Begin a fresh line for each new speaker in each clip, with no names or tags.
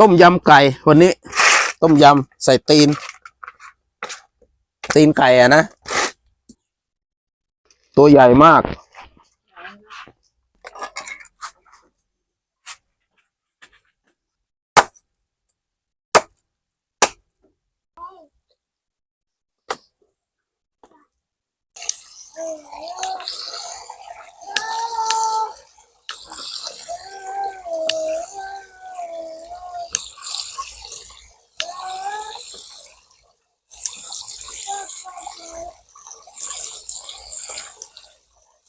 ต้มยำไก่วันนี้ ต้มยำใส่ตีน ตีนไก่อะนะ ตัวใหญ่มาก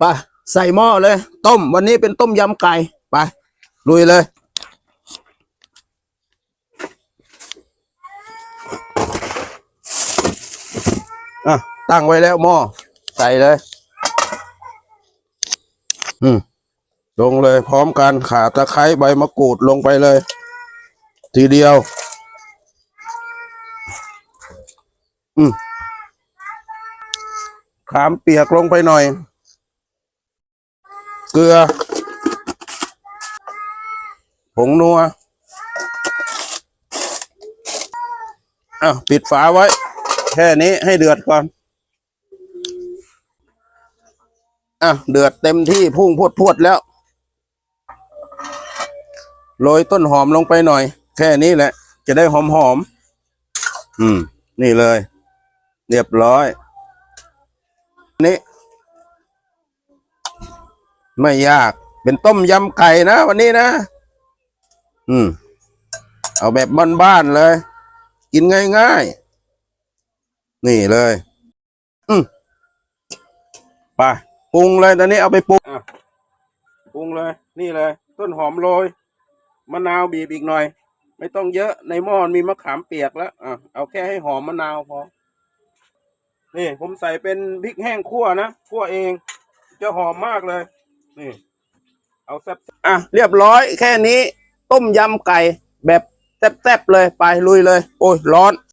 ไปใส่หม้อเลย ต้ม วันนี้เป็นต้มยำไก่ไปลุยเลยอะตั้งไว้แล้วหม้อใส่เลย อืมลงเลยพร้อมกันขาตะไคร้ใบมะกรูดลงไปเลย ทีเดียว อืมขามเปียกลงไปหน่อย เกลือ ผงนัวอ้าวปิดฝาไว้ แค่นี้ให้เดือดก่อนอะเดือดเต็มที่พุ่งพวดพวดแล้ว โรยต้นหอมลงไปหน่อย แค่นี้แหละ จะได้หอมหอม อืม นี่เลย เรียบร้อย นี่ ไม่ยาก เป็นต้มยำไก่นะวันนี้นะ อืม เอาแบบบ้านๆเลย กินง่ายๆ นี่เลย อืมไปปรุงเลยตอนนี้เอาไปปรุงอะปรุงเลย นี่เลย ต้นหอมโรยมะนาวบีบอีกหน่อย ไม่ต้องเยอะในหม้อมีมะขามเปียกแล้วอะเอาแค่ให้หอมมะนาวพอนี่ผมใส่เป็นพริกแห้งคั่วนะคั่วเอง จะหอมมากเลย นี่เอาแซ่บอะเรียบร้อยแค่นี้ ต้มยำไก่แบบแซ่บๆเลยไปลุยเลย โอ้ยร้อน